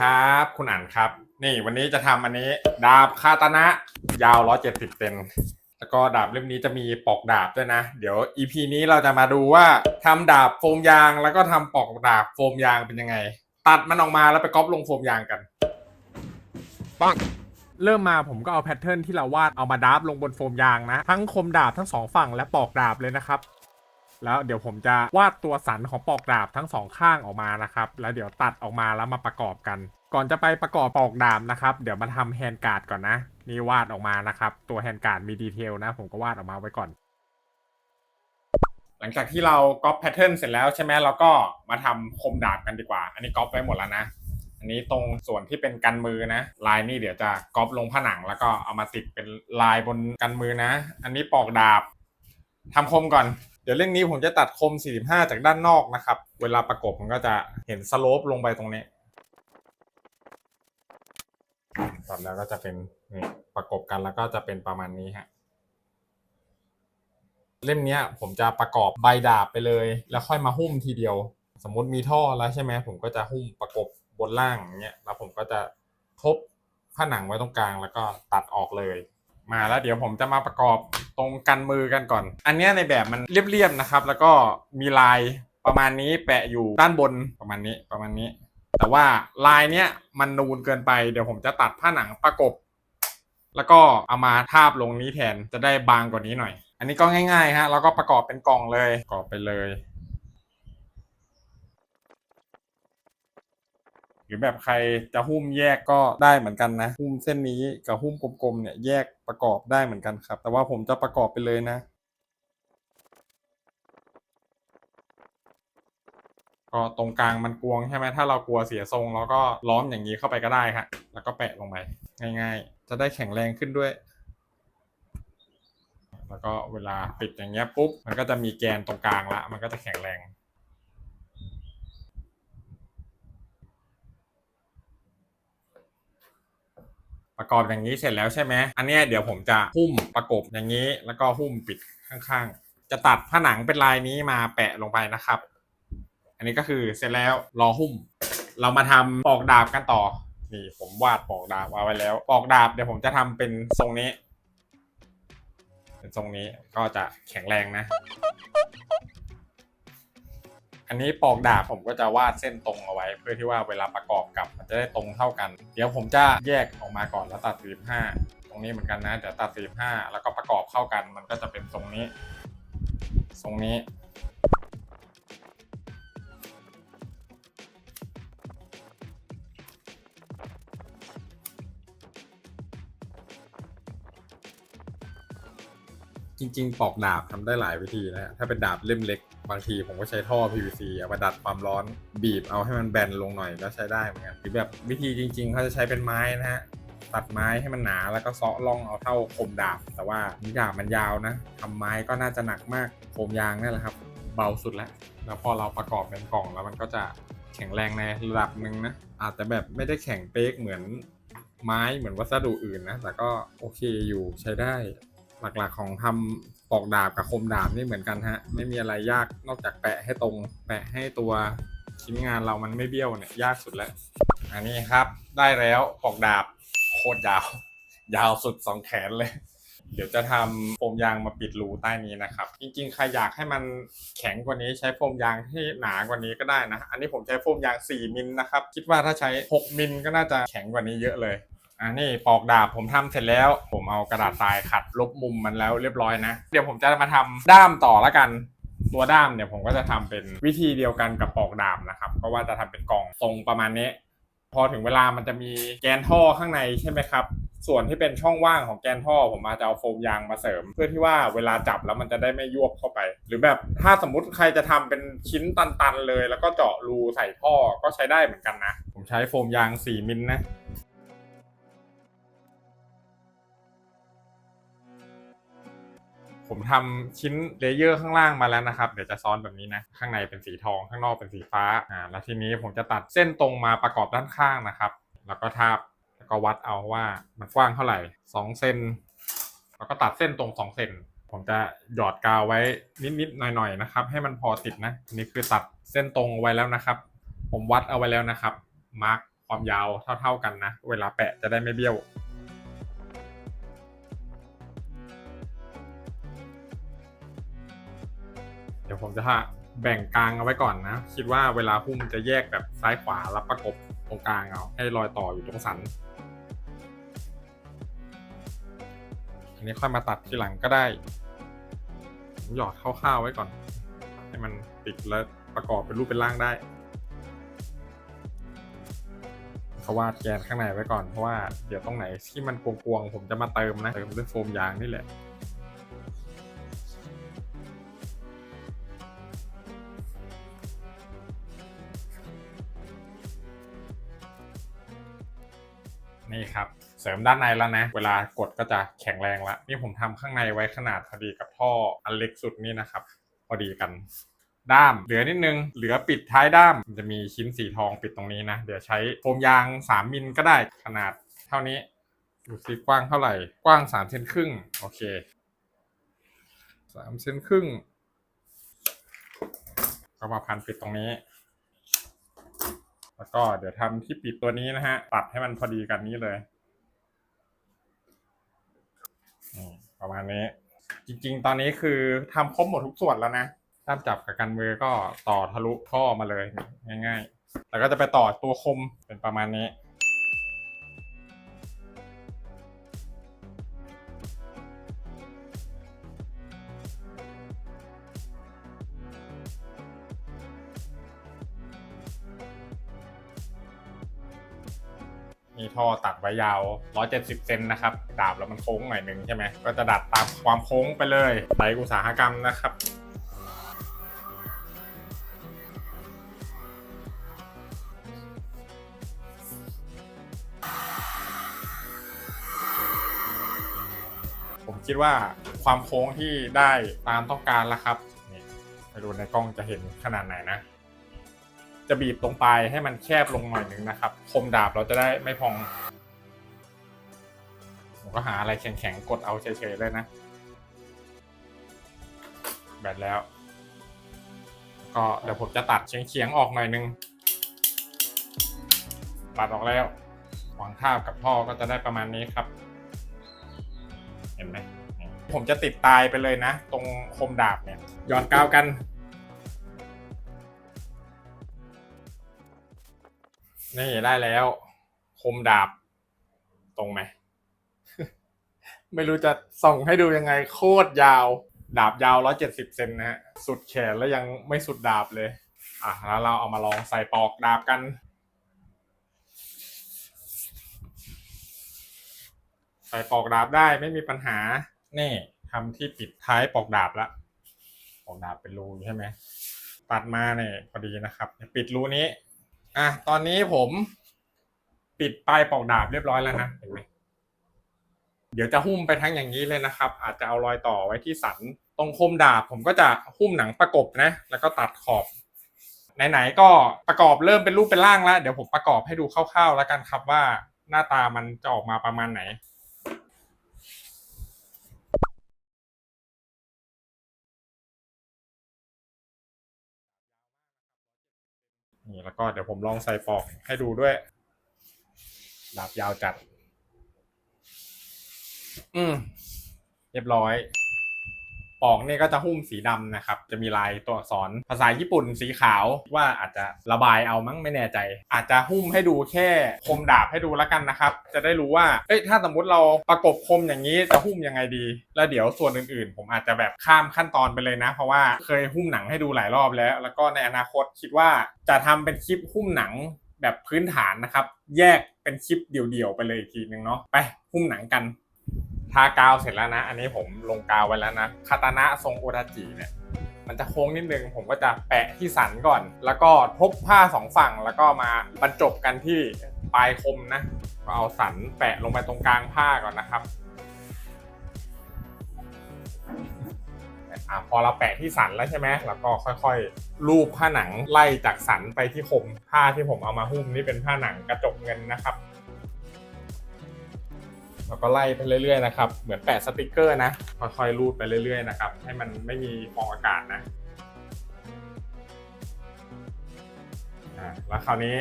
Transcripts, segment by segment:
ครับ คุณอ่านครับ นี่วันนี้จะทำอันนี้ ดาบคาตานะ ยาว 170เซนแล้วก็ดาบเล่มนี้จะมีปอกดาบด้วยนะ เดี๋ยว EP นี้เราจะมาดูว่าทำดาบโฟมยางแล้วก็ทำปอกดาบโฟมยางเป็นยังไง ตัดมันออกมาแล้วไปก๊อปลงโฟมยางกันปังเริ่มมาผมก็เอาแพทเทิร์นที่เราวาดเอามาดับลงบนโฟมยางนะ ทั้งคมดาบทั้งสองฝั่งและปอกดาบเลยนะครับ แล้วเดี๋ยวผมจะวาดตัวสันของปอกดาบทั้งสองข้างออกมานะครับ แล้วเดี๋ยวตัดออกมาแล้วมาประกอบกัน ก่อนจะไปประกอบปอกดาบนะครับ เดี๋ยวมาทำแฮนด์การ์ดก่อนนะ นี่วาดออกมานะครับ ตัวแฮนด์การ์ดมีดีเทลนะ ผมก็วาดออกมาไว้ก่อน หลังจากที่เราก๊อปแพทเทิร์นเสร็จแล้วใช่ไหมเราก็มาทำคมดาบกันดีกว่า อันนี้ก๊อปไว้หมดแล้วนะ อันนี้ตรงส่วนที่เป็นกันมือนะ ลายนี่เดี๋ยวจะก๊อปลงผนัง แล้วก็เอามาติดเป็นลายบนกันมือนะ อันนี้ปอกดาบทำคมก่อน ดี๋ยวเรื่องนี้ผมจะตัดคม 45 จากด้านนอกนะครับ เวลาประกบมันก็จะเห็นสโลปลงไปตรงนี้ตัดแล้วก็จะเป็นนี่ประกบกันแล้วก็จะเป็นประมาณนี้ฮะเล่มนี้ผมจะประกอบใบดาบไปเลย แล้วค่อยมาหุ้มทีเดียว สมมติมีท่อแล้วใช่ไหมผมก็จะหุ้มประกบบนล่างอย่างเงี้ยแล้วผมก็จะทบผนังไว้ตรงกลางแล้วก็ตัดออกเลย มาแล้วเดี๋ยวผมจะมาประกอบ ตรงกันมือกันก่อน อันนี้ในแบบมันเรียบๆนะครับ แล้วก็มีลายประมาณนี้แปะอยู่ด้านบนประมาณนี้ประมาณนี้ แต่ว่าลายเนี้ยมันนูนเกินไปเดี๋ยวผมจะตัดผ้าหนังประกบ แล้วก็เอามาทาบลงนี้แทนจะได้บางกว่านี้หน่อย อันนี้ก็ง่ายๆฮะแล้วก็ประกอบเป็นกล่องเลยประกอบไปเลย หรือแบบใครจะหุ้มแยกก็ได้เหมือนกันนะ หุ้มเส้นนี้กับหุ้มกลมๆเนี่ยแยกประกอบได้เหมือนกันครับ แต่ว่าผมจะประกอบไปเลยนะก็ตรงกลางมันกวงใช่ไหมถ้าเรากลัวเสียทรงเราก็ล้อมอย่างนี้เข้าไปก็ได้ฮะแล้วก็แปะลงไปง่าย ๆ จะได้แข็งแรงขึ้นด้วย แล้วก็เวลาปิดอย่างเงี้ยปุ๊บมันก็จะมีแกนตรงกลางละ มันก็จะแข็งแรง ประกอบอย่างนี้เสร็จแล้วใช่ไหมอันนี้เดี๋ยวผมจะหุ้มประกบอย่างนี้ แล้วก็หุ้มปิดข้างๆ จะตัดผนังเป็นลายนี้มาแปะลงไปนะครับ อันนี้ก็คือเสร็จแล้วรอหุ้ม เรามาทำปอกดาบกันต่อนี่ผมวาดปอกดาบเอาไว้แล้ว ปอกดาบเดี๋ยวผมจะทำเป็นทรงนี้ เป็นทรงนี้ก็จะแข็งแรงนะ อันนี้ปอกดาบผมก็จะวาดเส้นตรงเอาไว้ เพื่อที่ว่าเวลาประกอบกับมันจะได้ตรงเท่ากัน เดี๋ยวผมจะแยกออกมาก่อนแล้วตัด45ตรงนี้เหมือนกันนะเดี๋ยวตัด45แล้วก็ประกอบเข้ากัน มันก็จะเป็นทรงนี้ ทรงนี้จริงๆ ปอกดาบทำได้หลายวิธีนะ ถ้าเป็นดาบเล่มเล็ก บางทีผมก็ใช้ท่อ PVC เอามาดัดความร้อนบีบเอาให้มันแบนลงหน่อยก็ใช้ได้เหมือนกันหรือแบบวิธีจริง ๆเขาจะใช้เป็นไม้นะฮะตัดไม้ให้มันหนาแล้วก็เซาะร่องเอาเท่าคมดาบ แต่ว่านี่ดาบมันยาวนะทำไม้ก็น่าจะหนักมากโคมยางนี่แหละครับ เบาสุดแล้วแล้วพอเราประกอบเป็นกล่องแล้วมันก็จะแข็งแรงในระดับหนึ่งนะอาจจะแบบไม่ได้แข็งเป๊กเหมือนไม้เหมือนวัสดุอื่นนะแต่ก็โอเคอยู่ใช้ได้หลักๆของทำ ปอกดาบกับคมดาบนี่เหมือนกันฮะ ไม่มีอะไรยากนอกจากแปะให้ตรง แปะให้ตัวชิ้นงานเรามันไม่เบี้ยวเนี่ยยากสุดแล้ว อันนี้ครับได้แล้วปอกดาบโคตรยาว ยาวสุดสองแขนเลย เดี๋ยวจะทำโฟมยางมาปิดรูใต้นี้นะครับ จริงๆใครอยากให้มันแข็งกว่านี้ใช้โฟมยางที่หนากว่านี้ก็ได้นะ อันนี้ผมใช้โฟมยาง 4มิลนะครับ คิดว่าถ้าใช้ 6มิลก็น่าจะแข็งกว่านี้เยอะเลย อ่านี่ปอกดาบผมทำเสร็จแล้ว ผมเอากระดาษทรายขัดลบมุมมันแล้วเรียบร้อยนะ เดี๋ยวผมจะมาทำด้ามต่อละกันตัวด้ามเนี่ยผมก็จะทำเป็นวิธีเดียวกันกับปอกดาบนะครับ ก็ว่าจะทำเป็นกล่องทรงประมาณนี้ พอถึงเวลามันจะมีแกนท่อข้างในใช่ไหมครับ ส่วนที่เป็นช่องว่างของแกนท่อ ผมมาจะเอาโฟมยางมาเสริม เพื่อที่ว่าเวลาจับแล้วมันจะได้ไม่ยวบเข้าไป หรือแบบถ้าสมมุติใครจะทำเป็นชิ้นตันๆเลย แล้วก็เจาะรูใส่ท่อก็ใช้ได้เหมือนกันนะ ผมใช้โฟมยาง 4 มิลนะ ผมทำชิ้นเลเยอร์ข้างล่างมาแล้วนะครับ เดี๋ยวจะซ้อนแบบนี้นะ ข้างในเป็นสีทอง ข้างนอกเป็นสีฟ้า อ่า แล้วทีนี้ผมจะตัดเส้นตรงมาประกอบด้านข้างนะครับ แล้วก็ทาบ แล้วก็วัดเอาว่ามันกว้างเท่าไหร่2เซน แล้วก็ตัดเส้นตรง2เซน ผมจะหยอดกาวไว้นิดๆหน่อยๆนะครับ ให้มันพอติดนะ นี่คือตัดเส้นตรงไว้แล้วนะครับ ผมวัดเอาไว้แล้วนะครับ มาร์กความยาวเท่า ๆกันนะ เวลาแปะจะได้ไม่เบี้ยว ยวผมจะแบ่งกลางเอาไว้ก่อนนะ คิดว่าเวลาหุ้มจะแยกแบบซ้ายขวาแล้วประกบตรงกลางเอาให้รอยต่ออยู่ตรงสัน อันนี้ค่อยมาตัดทีหลังก็ได้ หยอดคร่าวๆไว้ก่อน ให้มันติดแล้วประกอบเป็นรูปเป็นร่างได้เขาวาดแกนข้างในไว้ก่อนเพราะว่าเดี๋ยวตรงไหนที่มันกวงๆผมจะมาเติมนะเติมด้วยโฟมยางนี่แหละ มด้านในแล้วนะ เวลากดก็จะแข็งแรงละนี่ผมทำข้างในไว้ขนาดพอดีกับท่ออันเล็กสุดนี่นะครับ พอดีกัน ด้ามเหลือนิดนึง เหลือปิดท้ายด้ามจะมีชิ้นสีทองปิดตรงนี้นะ เดี๋ยวใช้โฟมยาง 3 มิลก็ได้ขนาดเท่านี้ดูสิกว้างเท่าไหร่กว้าง3เซนครึ่งโอเค3เซนครึ่งก็มาพันปิดตรงนี้แล้วก็เดี๋ยวทำที่ปิดตัวนี้นะฮะ ตัดให้มันพอดีกันนี้เลยนี่ ประมาณนี้ จริงๆ ตอนนี้คือทำครบหมดทุกส่วนแล้วนะด้ามจับกับกันมือก็ต่อทะลุท่อมาเลยง่าย ๆ แล้วก็จะไปต่อตัวคมเป็นประมาณนี้ มีท่อตัดไว้ยาว 170 เซนนะครับ ดาบแล้วมันโค้งหน่อยหนึ่งใช่ไหม ก็จะดัดตามความโค้งไปเลยไดอุตสาหกรรมนะครับผมคิดว่าความโค้งที่ได้ตามต้องการแล้วครับ นี่ไปดูในกล้องจะเห็นขนาดไหนนะ จะบีบตรงปลายให้มันแคบลงหน่อยหนึ่งนะครับ คมดาบเราจะได้ไม่พอง ผมก็หาอะไรแข็งๆ กดเอาเฉยๆเลยนะ แบตแล้ว ก็เดี๋ยวผมจะตัดเฉียงๆออกหน่อยนึง ตัดออกแล้ววางทาบกับท่อก็จะได้ประมาณนี้ครับ เห็นไหมผมจะติดตายไปเลยนะ ตรงคมดาบเนี่ยหย่อนกาวกัน นี่ได้แล้ว คมดาบ ตรงไหม ไม่รู้จะส่องให้ดูยังไง โคตรยาว ดาบยาว170เซนนะฮะ สุดแขนแล้วยังไม่สุดดาบเลย อะแล้วเราเอามาลองใส่ปอกดาบกันใส่ปอกดาบได้ไม่มีปัญหา นี่ทำที่ปิดท้ายปอกดาบละปอกดาบเป็นรูใช่ไหม ตัดมาเนี่ยพอดีนะครับ ปิดรูนี้ อะตอนนี้ผมปิดปลายปอกดาบเรียบร้อยแล้วนะเห็นไหมเดี๋ยวจะหุ้มไปทั้งอย่างนี้เลยนะครับ อาจจะเอารอยต่อไว้ที่สันตรงคมดาบ ผมก็จะหุ้มหนังประกบนะ แล้วก็ตัดขอบไหนๆก็ประกอบเริ่มเป็นรูปเป็นร่างแล้ว เดี๋ยวผมประกอบให้ดูคร่าวๆ แล้วกันครับว่าหน้าตามันจะออกมาประมาณไหน นี่แล้วก็เดี๋ยวผมลองใส่ปอกให้ดูด้วย ดาบยาวจัด อืม เรียบร้อย ปอกนี่ยก็จะหุ้มสีดำนะครับ จะมีลายตัวอักษรภาษาญี่ปุ่นสีขาวว่าอาจจะระบายเอามั้งไม่แน่ใจ อาจจะหุ้มให้ดูแค่คมดาบให้ดูแล้วกันนะครับ จะได้รู้ว่าเอ้ยถ้าสมมุติเราประกบคมอย่างนี้จะหุ้มยังไงดี แล้วเดี๋ยวส่วนอื่นๆ ผมอาจจะแบบข้ามขั้นตอนไปเลยนะ เพราะว่าเคยหุ้มหนังให้ดูหลายรอบแล้ว แล้วก็ในอนาคตคิดว่าจะทำเป็นคลิปหุ้มหนังแบบพื้นฐานนะครับ แยกเป็นคลิปเดี่ยวๆไปเลยอีกทีนึงเนาะไปหุ้มหนังกันากาวเสร็จแล้วนะ อันนี้ผมลงกาวไว้แล้วนะคาตานะทรงโอทาจิเนี่ยมันจะโค้งนิดนึง ผมก็จะแปะที่สันก่อน แล้วก็ทบผ้าสองฝั่งแล้วก็มาบรรจบกันที่ปลายคมนะก็เอาสันแปะลงไปตรงกลางผ้าก่อนนะครับอะพอเราแปะที่สันแล้วใช่ไหมแล้วก็ค่อยๆ รูปผ้าหนังไล่จากสันไปที่คมผ้าที่ผมเอามาหุ้มนี่เป็นผ้าหนังกระจกเงินนะครับ แล้วก็ไล่ไปเรื่อยๆนะครับเหมือนแปะสติกเกอร์นะค่อยๆรูดไปเรื่อยๆนะครับให้มันไม่มีฟองอากาศนะอ่าแล้วคราวนี้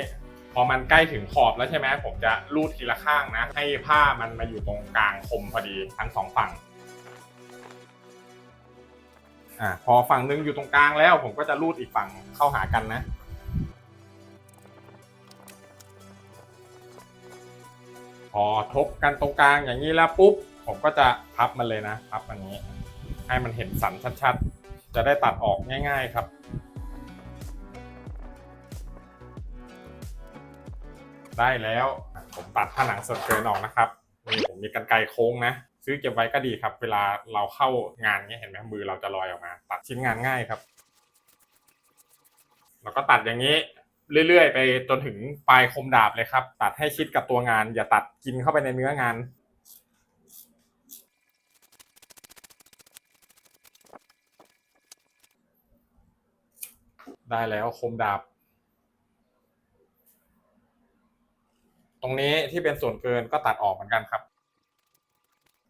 พอมันใกล้ถึงขอบแล้วใช่ไหมผมจะรูดทีละข้างนะ ให้ผ้ามันมาอยู่ตรงกลางคมพอดีทั้งสองฝั่งอ่าพอฝั่งนึงอยู่ตรงกลางแล้ว ผมก็จะรูดอีกฝั่งเข้าหากันนะ อทบกันตรงกลางอย่างนี้แล้วปุ๊บ ผมก็จะพับมันเลยนะ พับมันนี้ ให้มันเห็นสันชัดๆ จะได้ตัดออกง่าย ๆครับได้แล้วผมตัดผนังส่วนเกินออกนะครับนี่ผมมีกันไกรโค้งนะ ซื้อเก็บไว้ก็ดีครับ เวลาเราเข้างานเนี้ยเห็นไหมมือเราจะลอยออกมา ตัดชิ้นงานง่ายครับ แล้วก็ตัดอย่างนี้ เรื่อยๆ ไปจนถึงปลายคมดาบเลยครับ ตัดให้ชิดกับตัวงาน อย่าตัดกินเข้าไปในเนื้องานได้แล้วคมดาบ ตรงนี้ที่เป็นส่วนเกินก็ตัดออกเหมือนกันครับ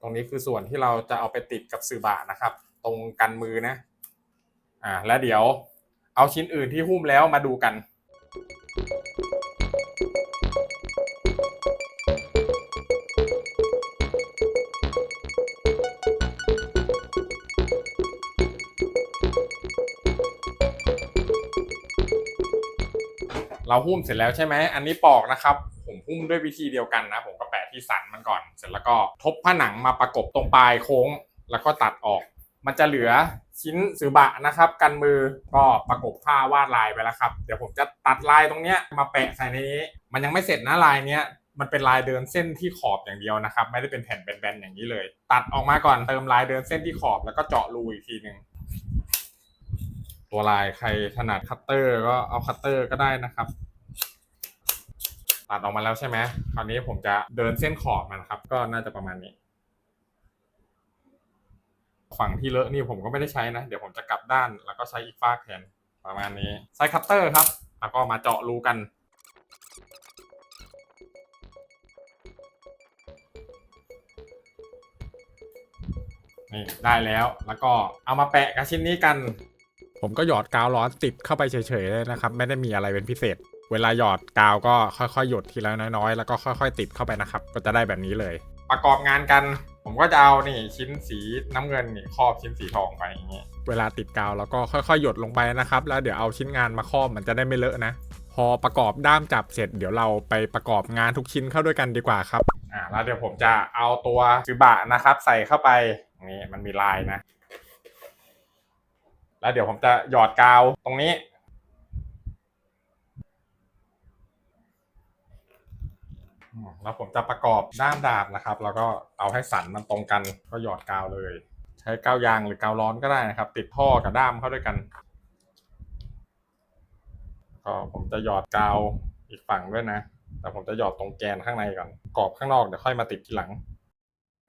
ตรงนี้คือส่วนที่เราจะเอาไปติดกับสื่อบะนะครับ ตรงกันมือนะ อ่า แล้วเดี๋ยวเอาชิ้นอื่นที่หุ้มแล้วมาดูกัน เราหุ้มเสร็จแล้วใช่ไหมอันนี้ปอกนะครับ ผมหุ้มด้วยวิธีเดียวกันนะ ผมก็แปะที่สันมันก่อน เสร็จแล้วก็ทบผนังมาประกบตรงปลายโค้ง แล้วก็ตัดออก มันจะเหลือชิ้นสือบะนะครับ กันมือก็ประกบผ้าวาดลายไปแล้วครับ เดี๋ยวผมจะตัดลายตรงเนี้ยมาแปะใส่ในนี้ มันยังไม่เสร็จนะลายเนี้ยมันเป็นลายเดินเส้นที่ขอบอย่างเดียวนะครับ ไม่ได้เป็นแผ่นแบนๆอย่างนี้เลย ตัดออกมาก่อนเติมลายเดินเส้นที่ขอบแล้วก็เจาะรูอีกทีหนึ่ง ตัวลายใครถนัดคัตเตอร์ก็เอาคัตเตอร์ก็ได้นะครับตัดออกมาแล้วใช่ไหมคราวนี้ผมจะเดินเส้นขอบมันครับ ก็น่าจะประมาณนี้ ฝั่งที่เลอะนี่ผมก็ไม่ได้ใช้นะ เดี๋ยวผมจะกลับด้านแล้วก็ใช้อีกฟากแทนประมาณนี้ใช้คัตเตอร์ครับ แล้วก็มาเจาะรูกัน นี่ได้แล้วแล้วก็เอามาแปะกับชิ้นนี้กัน ผมก็หยอดกาวร้อนติดเข้าไปเฉยๆเลยนะครับ ไม่ได้มีอะไรเป็นพิเศษ เวลาหยอดกาวก็ค่อยๆ หยดทีละน้อยๆ แล้วก็ค่อย ๆ ติดเข้าไปนะครับ ก็จะได้แบบนี้เลย ประกอบงานกัน ผมก็จะเอานี่ชิ้นสีน้ำเงินนี่ครอบชิ้นสีทองไปอย่างนี้ เวลาติดกาวแล้วก็ค่อยๆ หยดลงไปนะครับ แล้วเดี๋ยวเอาชิ้นงานมาครอบมันจะได้ไม่เลอะนะ พอประกอบด้ามจับเสร็จ เดี๋ยวเราไปประกอบงานทุกชิ้นเข้าด้วยกันดีกว่าครับ อ่าแล้วเดี๋ยวผมจะเอาตัวซือบะนะครับ ใส่เข้าไปนี่มันมีลายนะ แล้วเดี๋ยวผมจะหยอดกาวตรงนี้ แล้วผมจะประกอบด้ามดาบนะครับ แล้วก็เอาให้สันมันตรงกันก็หยอดกาวเลย ใช้กาวยางหรือกาวร้อนก็ได้นะครับ ติดท่อกับด้ามเข้าด้วยกัน ก็ผมจะหยอดกาวอีกฝั่งด้วยนะ แต่ผมจะหยอดตรงแกนข้างในก่อนกรอบข้างนอกเดี๋ยวค่อยมาติดทีหลัง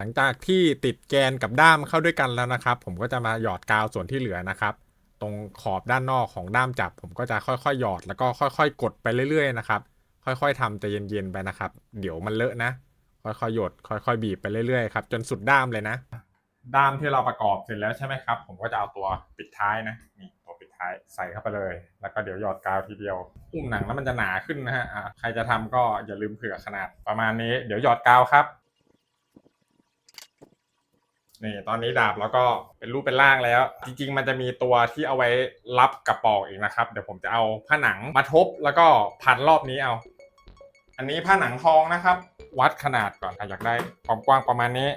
หลังจากที่ติดแกนกับด้ามเข้าด้วยกันแล้วนะครับ ผมก็จะมาหยอดกาวส่วนที่เหลือนะครับ ตรงขอบด้านนอกของด้ามจับ ผมก็จะค่อยๆ หยอดแล้วก็ค่อยๆ กดไปเรื่อยๆนะครับค่อยๆทำใจเย็นๆไปนะครับ เดี๋ยวมันเลอะนะ ค่อยๆหยด ค่อยๆบีบไปเรื่อยๆครับจนสุดด้ามเลยนะ ด้ามที่เราประกอบเสร็จแล้วใช่ไหมครับ ผมก็จะเอาตัวปิดท้ายนะนี่ตัวปิดท้ายใส่เข้าไปเลย แล้วก็เดี๋ยวหยอดกาวทีเดียวหุ้มหนังแล้วมันจะหนาขึ้นนะฮะอะใครจะทำก็อย่าลืมเผื่อขนาดประมาณนี้ เดี๋ยวหยอดกาวครับ นี่ตอนนี้ดาบแล้วก็เป็นรูปเป็นร่างแล้ว จริง ๆ มันจะมีตัวที่เอาไว้รับกระปอกอีกนะครับ เดี๋ยวผมจะเอาผ้าหนังมาทบแล้วก็พันรอบนี้เอา อันนี้ผ้าหนังทองนะครับ วัดขนาดก่อนถ้าอยากได้ความกว้างประมาณนี้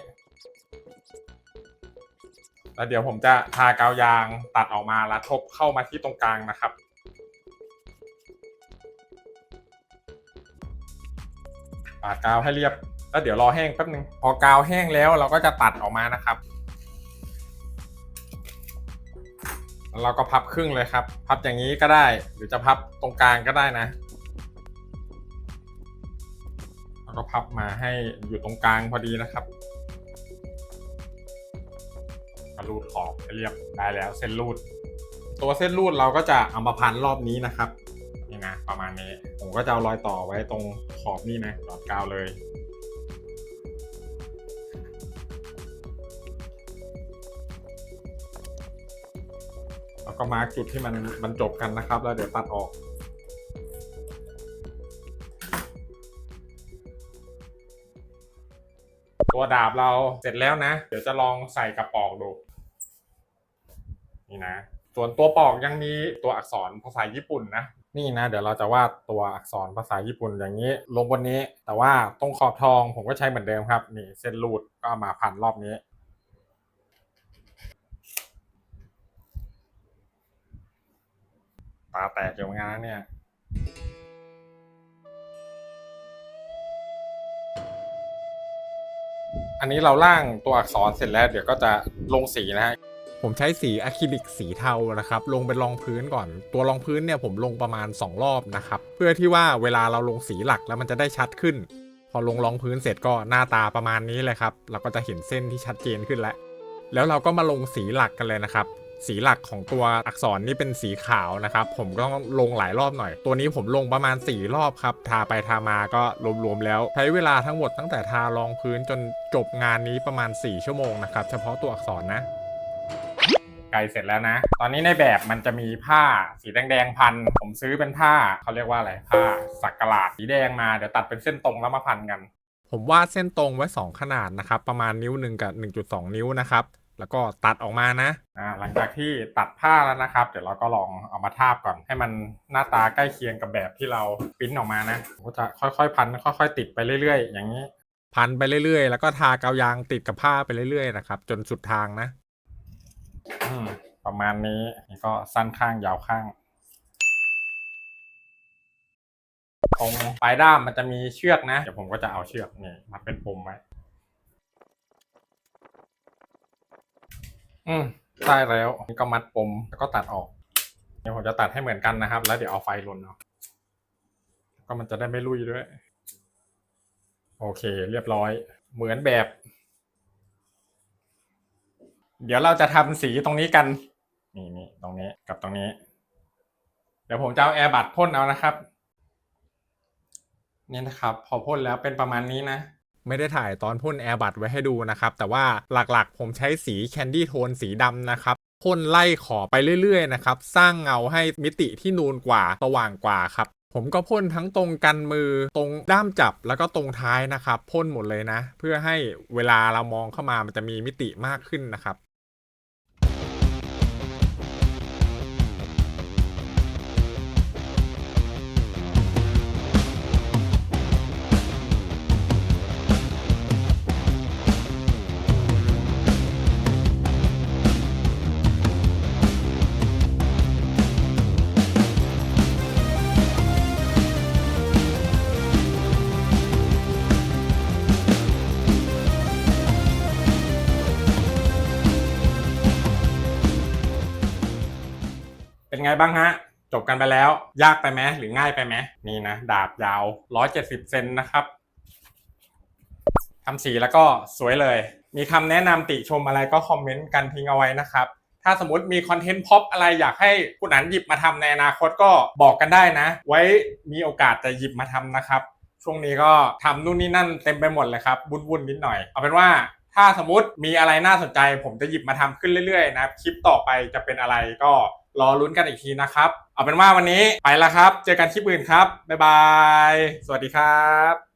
แล้วเดี๋ยวผมจะทากาวยางตัดออกมาแล้วทบเข้ามาที่ตรงกลางนะครับ ปาดกาวให้เรียบ แล้วเดี๋ยวรอแห้งแป๊บนึงพอกาวแห้งแล้วเราก็จะตัดออกมานะครับแล้วเราก็พับครึ่งเลยครับ พับอย่างนี้ก็ได้ หรือจะพับตรงกลางก็ได้นะแล้วก็พับมาให้อยู่ตรงกลางพอดีนะครับก็รูดขอบเรียบได้แล้วเส้นรูด ตัวเส้นรูดเราก็จะเอามาพันรอบนี้นะครับนี่นะประมาณนี้ ผมก็จะเอารอยต่อไว้ตรงขอบนี่นะดอดกาวเลย ก็มาร์กจุดที่มันบรรจบกันนะครับ แล้วเดี๋ยวตัดออก ตัวดาบเราเสร็จแล้วนะ เดี๋ยวจะลองใส่กระปอกดู นี่นะ ส่วนตัวปอกยังมีตัวอักษรภาษาญี่ปุ่นนะนี่นะเดี๋ยวเราจะวาดตัวอักษรภาษาญี่ปุ่นอย่างนี้ลงบนนี้ แต่ว่าตรงขอบทองผมก็ใช้เหมือนเดิมครับ นี่เส้นรูดก็มาผ่านรอบนี้ ตาแตกอยู่เหมือนกันนะเนี่ย อันนี้เราล่างตัวอักษรเสร็จแล้ว เดี๋ยวก็จะลงสีนะฮะ ผมใช้สีอะคริลิกสีเทานะครับ ลงเป็นรองพื้นก่อน ตัวรองพื้นเนี่ยผมลงประมาณ 2 รอบนะครับ เพื่อที่ว่าเวลาเราลงสีหลักแล้วมันจะได้ชัดขึ้น พอลงรองพื้นเสร็จก็หน้าตาประมาณนี้เลยครับ เราก็จะเห็นเส้นที่ชัดเจนขึ้นแล้วแล้วเราก็มาลงสีหลักกันเลยนะครับ สีหลักของตัวอักษรนี่เป็นสีขาวนะครับ ผมก็ต้องลงหลายรอบหน่อย ตัวนี้ผมลงประมาณ 4 รอบครับ ทาไปทามาก็รวมๆแล้ว ใช้เวลาทั้งหมดตั้งแต่ทารองพื้นจนจบงานนี้ประมาณ 4 ชั่วโมงนะครับ เฉพาะตัวอักษรนะไกลเสร็จแล้วนะ ตอนนี้ในแบบมันจะมีผ้าสีแดงๆพัน ผมซื้อเป็นผ้าเขาเรียกว่าอะไร ผ้าสักกลาดสีแดงมา เดี๋ยวตัดเป็นเส้นตรงแล้วมาพันกัน ผมวาดเส้นตรงไว้ 2 ขนาดนะครับ ประมาณนิ้วหนึ่งกับ 1.2 นิ้วนะครับ แล้วก็ตัดออกมานะอ่าหลังจากที่ตัดผ้าแล้วนะครับ เดี๋ยวเราก็ลองเอามาทาบก่อน ให้มันหน้าตาใกล้เคียงกับแบบที่เราปริ้นออกมานะผมก็จะค่อยๆพันค่อย ๆ ติดไปเรื่อย ๆ อย่างนี้ พันไปเรื่อย ๆ แล้วก็ทากาวยางติดกับผ้าไปเรื่อยๆนะครับจนสุดทางนะอืมประมาณนี้นี่ก็สั้นข้างยาวข้างตรงปลายด้ามมันจะมีเชือกนะ เดี๋ยวผมก็จะเอาเชือกนี่มาเป็นปมไว้ อืมได้แล้วนี่ก็มัดปมแล้วก็ตัดออก เดี๋ยวผมจะตัดให้เหมือนกันนะครับ แล้วเดี๋ยวเอาไฟลนเอาก็มันจะได้ไม่ลุยด้วย โอเค เรียบร้อย เหมือนแบบ เดี๋ยวเราจะทำสีตรงนี้กัน นี่นี่ตรงนี้กับตรงนี้ เดี๋ยวผมจะเอาแอร์บัดพ่นเอานะครับ นี่นะครับ พอพ่นแล้วเป็นประมาณนี้นะ ไม่ได้ถ่ายตอนพ่นแอร์บัตไว้ให้ดูนะครับ แต่ว่าหลักๆ ผมใช้สีแคนดี้โทนสีดำนะครับพ่นไล่ขอบไปเรื่อยๆนะครับ สร้างเงาให้มิติที่นูนกว่าสว่างกว่าครับ ผมก็พ่นทั้งตรงกันมือตรงด้ามจับแล้วก็ตรงท้ายนะครับพ่นหมดเลยนะ เพื่อให้เวลาเรามองเข้ามามันจะมีมิติมากขึ้นนะครับ ไงบ้างฮะ จบกันไปแล้ว ยากไปไหมหรือง่ายไปไหมนี่นะ ดาบยาว 170 เซนนะครับทำสีแล้วก็สวยเลย มีคำแนะนำติชมอะไรก็คอมเมนต์กันทิ้งเอาไว้นะครับถ้าสมมติมีคอนเทนต์พ็อปอะไรอยากให้คุณอันหยิบมาทำในอนาคตก็บอกกันได้นะ ไว้มีโอกาสจะหยิบมาทำนะครับ ช่วงนี้ก็ทำนู่นนี่นั่นเต็มไปหมดเลยครับวุ่นๆนิดหน่อย เอาเป็นว่าถ้าสมมติมีอะไรน่าสนใจ ผมจะหยิบมาทำขึ้นเรื่อยๆนะคลิปต่อไปจะเป็นอะไรก็ รอลุ้นกันอีกทีนะครับ เอาเป็นว่าวันนี้ไปแล้วครับ เจอกันคลิปอื่นครับ บ๊ายบาย สวัสดีครับ